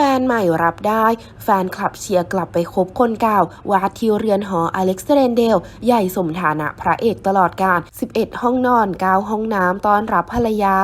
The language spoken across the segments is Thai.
ฟนใหม่รับได้ แฟนคลับเชียร์กลับไปคบคนเก่าวาดที่เรือนหออเล็กซ์เรนเดล ใหญ่สมฐานะพระเอกตลอดการ 11 ห้องนอน 9 ห้องน้ำต้อนรับภรรยา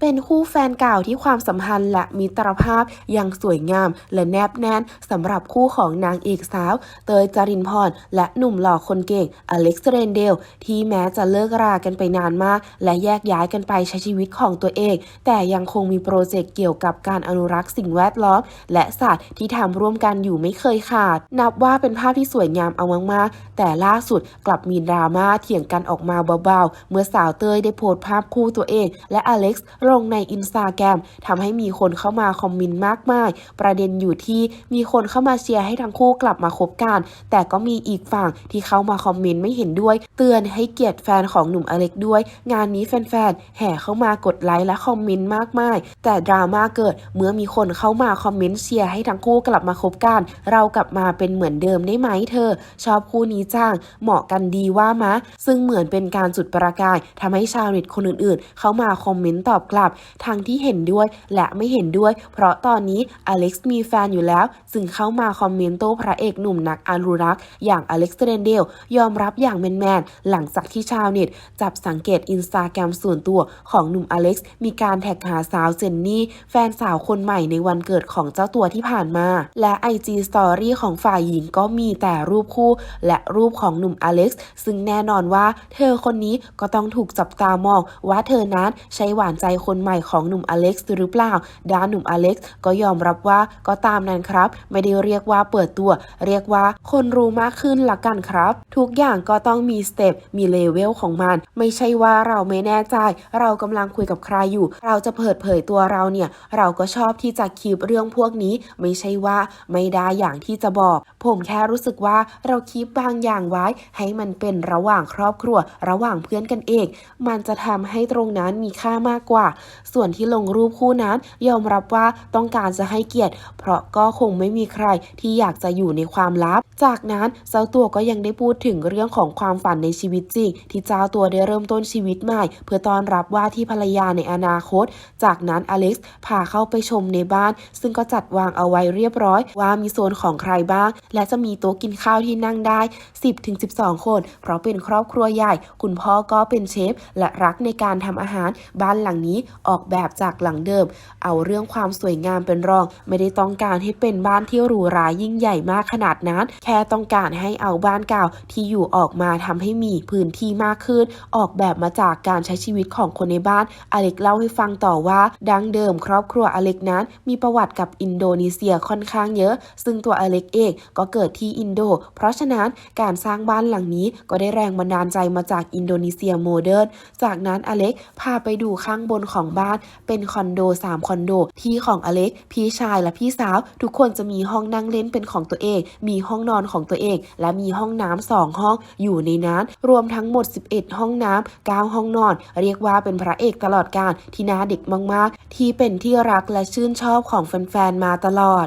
เป็นคู่แฟนเก่าที่ความสัมพันธ์และมิตรภาพยังสวยงามและแนบแน่นสำหรับคู่ของนางเอกสาว เตยจารินพรและหนุ่มหล่อคนเก่งอเล็กซ์เรนเดล ที่แม้จะเลิกรากันไปนานมาก และแยกย้ายกันไปใช้ชีวิตของตัวเอง แต่ยังคงมีโปรเจกต์เกี่ยวกับการอนุรักษ์สิ่งแวดล้อม และศาสตร์ที่ทำร่วมกันอยู่ไม่เคยขาด นับว่าเป็นภาพที่สวยงามเอามากๆแต่ล่าสุดกลับมีดราม่าเถียงกันออกมาเบาๆเมื่อสาวเตยได้โพสต์ภาพคู่ตัวเอง และอเล็กซ์ลงในอินสตาแกรมทำให้มีคนเข้ามาคอมเมนต์มากมาย ประเด็นอยู่ที่มีคนเข้ามาเชียร์ให้ทั้งคู่กลับมาคบกัน แต่ก็มีอีกฝั่งที่เข้ามาคอมเมนต์ไม่เห็นด้วย เตือนให้เกียรติแฟนของหนุ่มอเล็กด้วย งานนี้แฟนๆ แห่เข้ามากดไลค์และคอมเมนต์มากมาย แต่ดราม่าเกิดเมื่อมีคนเข้ามาคอมเมนต์เชียร์ให้ทั้งคู่กลับมาคบกัน เรากลับมาเป็นเหมือนเดิมได้ไหมเธอ ชอบคู่นี้จ้าง เหมาะกันดีว่ามะ ซึ่งเหมือนเป็นการจุดประกายทำให้ชาวเน็ตคนอื่นๆ เข้ามาคอมเมนต์ตอบกลับทั้งที่เห็นด้วยและไม่เห็นด้วย เพราะตอนนี้อเล็กซ์มีแฟนอยู่แล้ว ซึ่งเข้ามาคอมเมนต์โต้พระเอกหนุ่มนักอนุรักษ์ อย่างอเล็กซ์เรนเดลยอมรับอย่างแมนๆหลังจากที่ชาวเน็ตจับสังเกตอินสตาแกรมส่วนตัวของหนุ่มอเล็กซ์มีการแท็กหาสาวเจนนี่ แฟนสาวคนใหม่ในวันเกิดของเจ้าตัวที่ผ่านมา และ IG Story ของฝ่ายหญิงก็มีแต่รูปคู่และรูปของหนุ่มอเล็กซ์ซึ่งแน่นอนว่าเธอคนนี้ก็ต้องถูกจับตามองว่าเธอนั้นใช่หวานใจคนคนใหม่ของหนุ่มอเล็กซ์หรือเปล่า ด้านหนุ่มอเล็กซ์ก็ยอมรับว่าก็ตามนั้นครับ ไม่ได้เรียกว่าเปิดตัว เรียกว่าคนรู้มากขึ้นละกันครับ ทุกอย่างก็ต้องมีสเต็ปมีเลเวลของมัน ไม่ใช่ว่าเราไม่แน่ใจ เรากำลังคุยกับใครอยู่ เราจะเปิดเผยตัวเราเนี่ย เราก็ชอบที่จะคีบเรื่องพวกนี้ ไม่ใช่ว่าไม่ได้อย่างที่จะบอก ผมแค่รู้สึกว่าเราคีบบางอย่างไว้ ให้มันเป็นระหว่างครอบครัว ระหว่างเพื่อนกันเอง มันจะทำให้ตรงนั้นมีค่ามากกว่าส่วนที่ลงรูปคู่นั้น ยอมรับว่าต้องการจะให้เกียรติ เพราะก็คงไม่มีใครที่อยากจะอยู่ในความลับ จากนั้นเจ้าตัวก็ยังได้พูดถึงเรื่องของความฝันในชีวิตจริง ที่เจ้าตัวได้เริ่มต้นชีวิตใหม่ เพื่อต้อนรับว่าที่ภรรยาในอนาคต จากนั้นอเล็กซ์พาเข้าไปชมในบ้าน ซึ่งก็จัดวางเอาไว้เรียบร้อย ว่ามีโซนของใครบ้าง และจะมีโต๊ะกินข้าวที่นั่งได้ 10-12 คน เพราะเป็นครอบครัวใหญ่ คุณพ่อก็เป็นเชฟและรักในการทำอาหาร บ้านหลังนี้ออกแบบจากหลังเดิม เอาเรื่องความสวยงามเป็นรอง ไม่ได้ต้องการให้เป็นบ้านที่หรูหรายิ่งใหญ่มากขนาดนั้น แค่ต้องการให้เอาบ้านเก่าที่อยู่ออกมาทำให้มีพื้นที่มากขึ้น ออกแบบมาจากการใช้ชีวิตของคนในบ้าน อเล็กเล่าให้ฟังต่อว่าดังเดิมครอบครัวอเล็กนั้น มีประวัติกับอินโดนีเซียค่อนข้างเยอะ ซึ่งตัวอเล็กเองก็เกิดที่อินโด เพราะฉะนั้นการสร้างบ้านหลังนี้ก็ได้แรงบันดาลใจมาจากอินโดนีเซียโมเดิร์นจากนั้นอเล็กพาไปดูข้างบนของบ้าน เป็นคอนโด3คอนโดที่ของอเล็ก พี่ชายและพี่สาว ทุกคนจะมีห้องนั่งเล่นเป็นของตัวเอง มีห้องนอนของตัวเอง และมีห้องน้ำสองห้องอยู่ในนั้น รวมทั้งหมด 11 ห้องน้ำ9ห้องนอน เรียกว่าเป็นพระเอกตลอดการที่น่าเด็กมาก ๆ ที่เป็นที่รักและชื่นชอบของแฟน ๆ มาตลอด